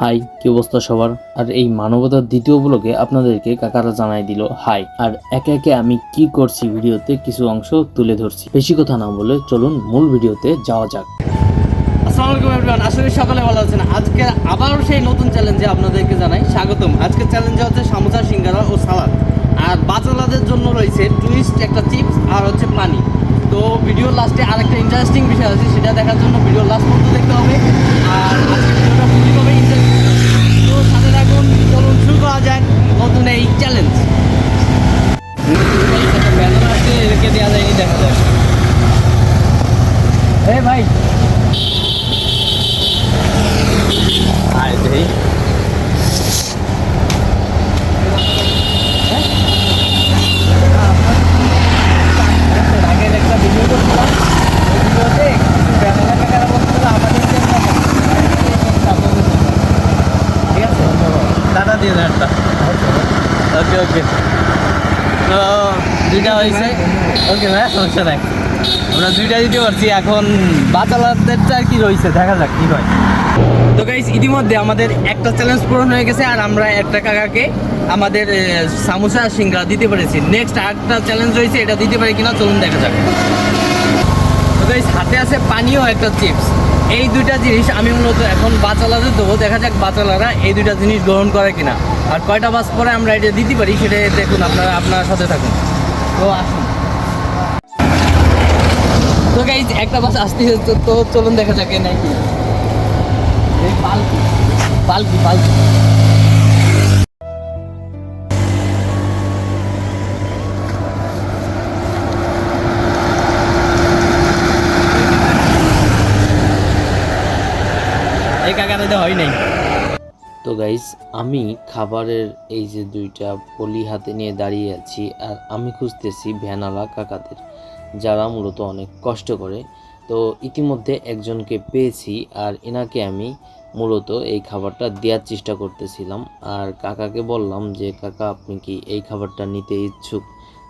High, কি অবস্থা সবার? আর এই মানবতার দ্বিতীয় ব্লগে আপনাদেরকে কাকারা জানাই দিল, হাই। আর একে একে আমি কি করছি ভিডিওতে কিছু অংশ তুলে ধরছি। বেশি কথা না বলে চলুন মূল ভিডিওতে যাওয়া যাক। সকলে ভালো আছেন। আজকে সেই নতুন চ্যালেঞ্জে আপনাদেরকে জানাই, স্বাগতম। আজকের চ্যালেঞ্জে হচ্ছে সামোসা, সিঙ্গারা ও সালাদ। আর বাচ্চালাদের জন্য রয়েছে টুইস্ট একটা চিপস আর হচ্ছে পানি তো ভিডিওর লাস্টে আরেকটা ইন্টারেস্টিং বিষয় আছে, সেটা দেখার জন্য ভিডিওর লাস্ট পর্যন্ত দেখতে হবে আর আজকে ভিডিওটা খুবই ইন্টারেস্টিং তো সাথে থাকুন চলুন শুরু করা যাক নতুন এই চ্যালেঞ্জ ব্যানার আছে রেখে দেওয়া যায়নি দেখা যাক এ ভাই আয় দেই আগের একটা ভিডিও করছিলাম ওই ভিডিওতে ব্যানার কাকারা বলছিল আমাদের ঠিক আছে দাদা দিয়ে দেন একটা ওকে তো দুইটা হয়েছে। ওকে ভাই, সমস্যা নাই। আমরা দুইটা দিতে পারছি। এখন বাচ্চালাদেরটা আর রয়েছে? দেখা যাক, কি হয়। তো গাইস ইতিমধ্যে আমাদের একটা চ্যালেঞ্জ পূরণ হয়ে গেছে আর আমরা একটা কাকাকে আমাদের সামোসা সিঙ্গারা দিতে পেরেছি। নেক্সট আরেকটা চ্যালেঞ্জ রয়েছে, এটা দিতে পারি কিনা? চলুন দেখা যাক। তো গাইস হাতে আছে পানিও একটা চিপস এই দুইটা জিনিস আমি মূলত এখন বাচালাদের দেবো। দেখা যাক বাচালারা এই দুইটা জিনিস গ্রহণ করে কিনা। আর কয়টা বাস পরে আমরা এটা দিতে পারি সেটা দেখুন আপনারা, আপনার সাথে থাকুন। তো আসুন। তো গাইজ একটা বাস আসতে তো চলুন দেখা যাক নাই কি। এই পালকি পালকি পালকি। কাকারে হয় নাই। তো গাইস আমি খাবারের এই যে দুইটা পলি হাতে নিয়ে দাঁড়িয়ে আছি আর আমি খুঁজতেছি ভ্যানালা কাকাদের, যারা মূলত অনেক কষ্ট করে। তো ইতিমধ্যে একজনকে পেয়েছি আর এনাকে আমি মূলত এই খাবারটা দেওয়ার চেষ্টা করতেছিলাম। আর কাকাকে বললাম যে, কাকা, আপনি কি এই খাবারটা নিতে ইচ্ছুক?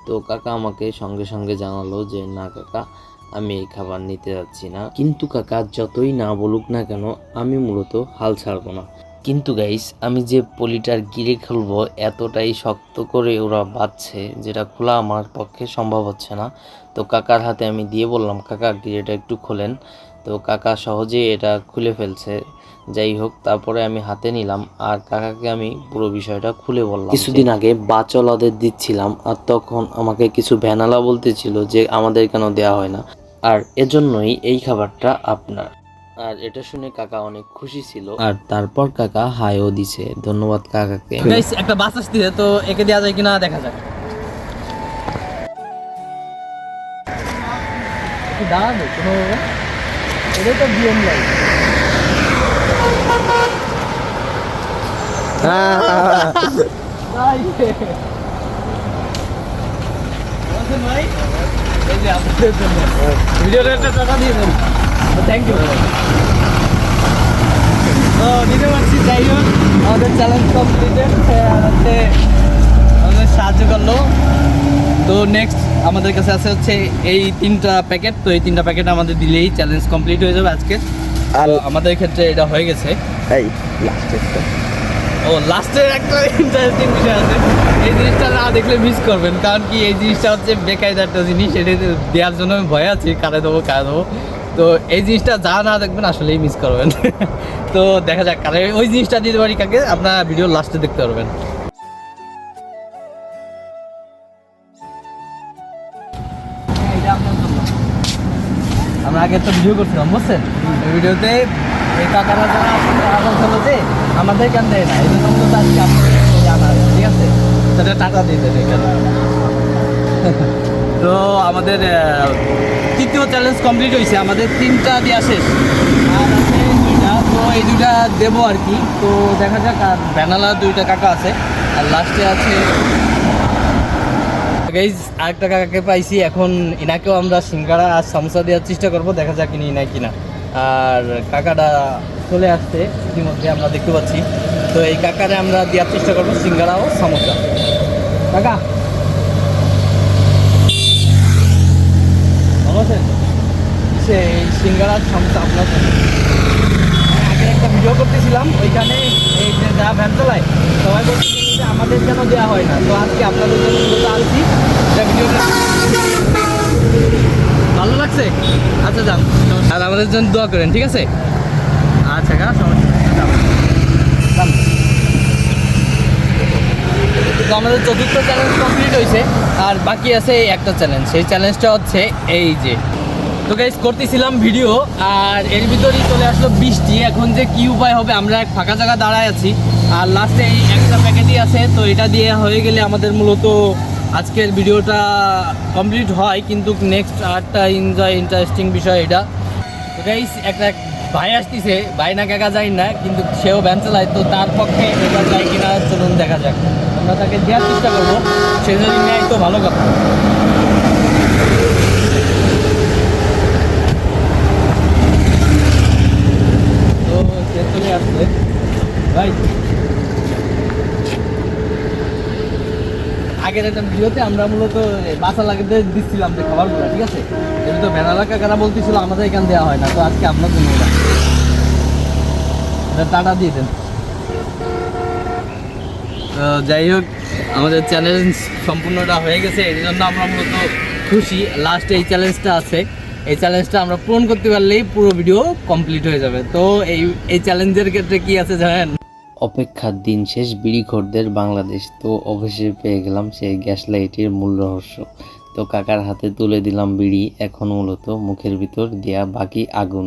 তো কাকা আমাকে সঙ্গে সঙ্গে জানালো যে, না কাকা আমি এই খাবার নিতে যাচ্ছি না। কিন্তু কাকা, যতই না বলুক না কেন, আমি মূলত হাল ছাড়বো না। কিন্তু গাইস আমি যে পলিটার গিরে খুলবো, এতটাই শক্ত করে ওরা বাঁধছে, যেটা খোলা আমার পক্ষে সম্ভব হচ্ছে না। তো কাকার হাতে আমি দিয়ে বললাম, কাকা গিরেটা একটু খোলেন। তো কাকা সহজেই এটা খুলে ফেলছে। যাই হোক, তারপরে আমি হাতে নিলাম আর কাকাকে আমি পুরো বিষয়টা খুলে বললাম কিছুদিন আগে বাচলাদের দিচ্ছিলাম, আর তখন আমাকে কিছু ভ্যানালা বলতেছিল যে আমাদের কেন দেওয়া হয় না। আর এজন্যই এই খাবারটা আপনার। আর এটা শুনে কাকা অনেক খুশি ছিল। আর তারপর কাকা হাইও দিছে। ধন্যবাদ কাকাকে। গাইস একটা বাস আসতেছে তো একে দেওয়া যায় কিনা দেখা যাক। দাঁড়াবে কোনো এটা তো বিএম লাইট আমাদের চ্যালেঞ্জ কমপ্লিটেড হচ্ছে সাহায্য করল তো নেক্সট আমাদের কাছে আছে হচ্ছে এই তিনটা প্যাকেট তো এই তিনটা প্যাকেট আমাদের দিলেই চ্যালেঞ্জ কমপ্লিট হয়ে যাবে আজকে আর আমাদের ক্ষেত্রে এটা হয়ে গেছে এই লাস্টেরটা ও, লাস্টের একটা ইন্টারেস্টিং বিষয় আছে। এই জিনিসটা না দেখলে মিস করবেন, কারণ কি এই জিনিসটা হচ্ছে বেকায়দা একটা জিনিস এটা দেওয়ার জন্য আমি ভয় আছি, কারে দেবো কারে দেবো। তো এই জিনিসটা যা না দেখবেন আসলেই মিস করবেন। তো দেখা যাক, কারে ওই জিনিসটা দিতে পারি কাকে, আপনারা ভিডিও লাস্টে দেখতে পারবেন। আমরা আগে একটা ভিডিও করছিলাম, বুঝছেন? ভিডিওতে এই কাকারা যারা আছেন তারা বলছিল আমাদের কেন দেয় না? এই জন্য মূলত আজকে আপনাদের আছে, ঠিক আছে? সেটা টাকা দিয়ে দেন এখানে। তো আমাদের তৃতীয় চ্যালেঞ্জ কমপ্লিট হয়েছে আমাদের তিনটা দেওয়া শেষ। আর আছে দুইটা। তো এই দুইটা দেবো আর কি। তো দেখা যাক আর ব্যানালা দুইটা কাকা আছে। আর লাস্টে আছে গাইজ আরেকটা কাকাকে পাইছি। এখন এনাকেও আমরা সিঙ্গারা আর সমস্যা দেওয়ার চেষ্টা করব। দেখা যাক ইনি নাই কিনা। আর কাকাটা চলে আসছে ইতিমধ্যে আমরা দেখতে পাচ্ছি। তো এই কাকারে আমরা দেওয়ার চেষ্টা করব, সিঙ্গারা ও সামোসা। কাকা? ভালো আছেন? সে সিঙ্গারা, সামোসা, আপনার আগে একটা ভিডিও করতেছিলাম, ওইখানে এই যে যা ভ্যান চালায়, সবাই বলছিল যে আমাদের কেন দেওয়া হয় না। তো আজকে আপনাদের জন্য আনছি ভিডিওটা ভালো লাগছে? আচ্ছা যান আর আমাদের জন্য দোয়া করেন ঠিক আছে? আচ্ছা কা সমস্যা। তো আমাদের চতুর্থ চ্যালেঞ্জ কমপ্লিট হয়েছে আর বাকি আছে এই একটা চ্যালেঞ্জ সেই চ্যালেঞ্জটা হচ্ছে এই যে। তো গাইজ করতেছিলাম ভিডিও আর এর ভিতরেই চলে আসলো বৃষ্টি। এখন যে কি উপায় হবে আমরা এক ফাঁকা জায়গা দাঁড়ায় আছি। আর লাস্টে এই একটা প্যাকেটই আছে তো এটা দিয়ে হয়ে গেলে আমাদের মূলত আজকের ভিডিওটা কমপ্লিট হয়, কিন্তু নেক্সট আরটা এনজয় ইন্টারেস্টিং বিষয় এটা। তো গাইজ একটা ভাই আসতেছে, ভাই না কাকা যায় না, কিন্তু সেও ভ্যান চালায়, তো তার পক্ষে এবার যায় কিনা চলুন দেখা যাক। আমরা তাকে দেওয়ার চেষ্টা করব, সে যদি নেয় তো ভালো কথা তো সে চলে আসছে ভাই আগের একটা ভিডিওতে আমরা মূলত বাসা লাগাতে দিচ্ছিলাম যে খাবারগুলো, ঠিক আছে? এর তো ভ্যানালা কাকারা বলতেছিল, আমাদের এখান দেওয়া হয় না, তো আজকে আপনার জন্য এটা। টাটা দিয়ে দেন। তো যাই হোক, আমাদের চ্যালেঞ্জ সম্পূর্ণটা হয়ে গেছে, এই জন্য আমরা মূলত খুশি। লাস্ট এই চ্যালেঞ্জটা আছে। এই চ্যালেঞ্জটা আমরা পূরণ করতে পারলেই পুরো ভিডিও কমপ্লিট হয়ে যাবে। তো এই এই চ্যালেঞ্জের ক্ষেত্রে কি আছে জানেন? অপেক্ষার দিন শেষ বিড়িখোরদের বাংলাদেশ। তো অবশ্যই পেয়ে গেলাম সেই গ্যাস লাইটের মূল রহস্য। তো কাকার হাতে তুলে দিলাম বিড়ি, এখন মূলত মুখের ভিতর দেয়া বাকি আগুন।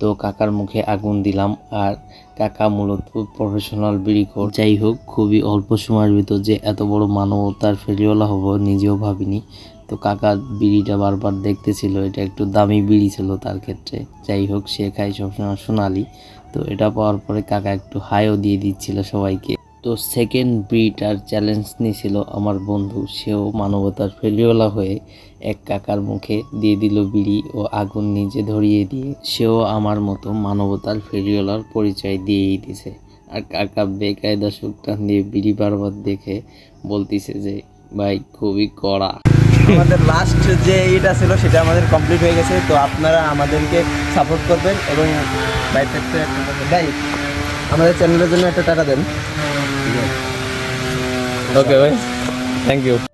তো কাকার মুখে আগুন দিলাম আর কাকা মূলত প্রফেশনাল বিড়িখোর যাই হোক, খুবই অল্প সময়ের ভিতর যে এত বড় মানবতার ফেরিওয়ালা হব নিজেও ভাবিনি। তো কাকা বিড়িটা বারবার দেখতেছিল, এটা একটু দামি বিড়ি ছিল তার ক্ষেত্রে। যাই হোক, সে খাই সবসময় সোনালি। তো এটা পাওয়ার পরে কাকা একটু হাইও দিয়ে দিচ্ছিল সবাইকে। তো সেকেন্ড বিটার চ্যালেঞ্জ নিয়েছিল আমার বন্ধু। সেও মানবতার ফেরিওয়ালা হয়ে এক কাকার মুখে দিয়ে দিল বিড়ি ও আগুন নিজে ধরিয়ে দিয়ে সেও আমার মতো মানবতার ফেরিওয়ালার পরিচয় দিয়েই দিছে। আর কাকা বেকায়দা সুকটান দিয়ে বিড়ি বারবার দেখে বলতিছে যে, ভাই, খুবই কড়া। আমাদের লাস্ট যে এটা ছিল সেটা আমাদের কমপ্লিট হয়ে গেছে। তো আপনারা আমাদেরকে সাপোর্ট করবেন এবং আমাদের চ্যানেলের জন্য একটা টাকা দেন। ওকে ভাই থ্যাংক ইউ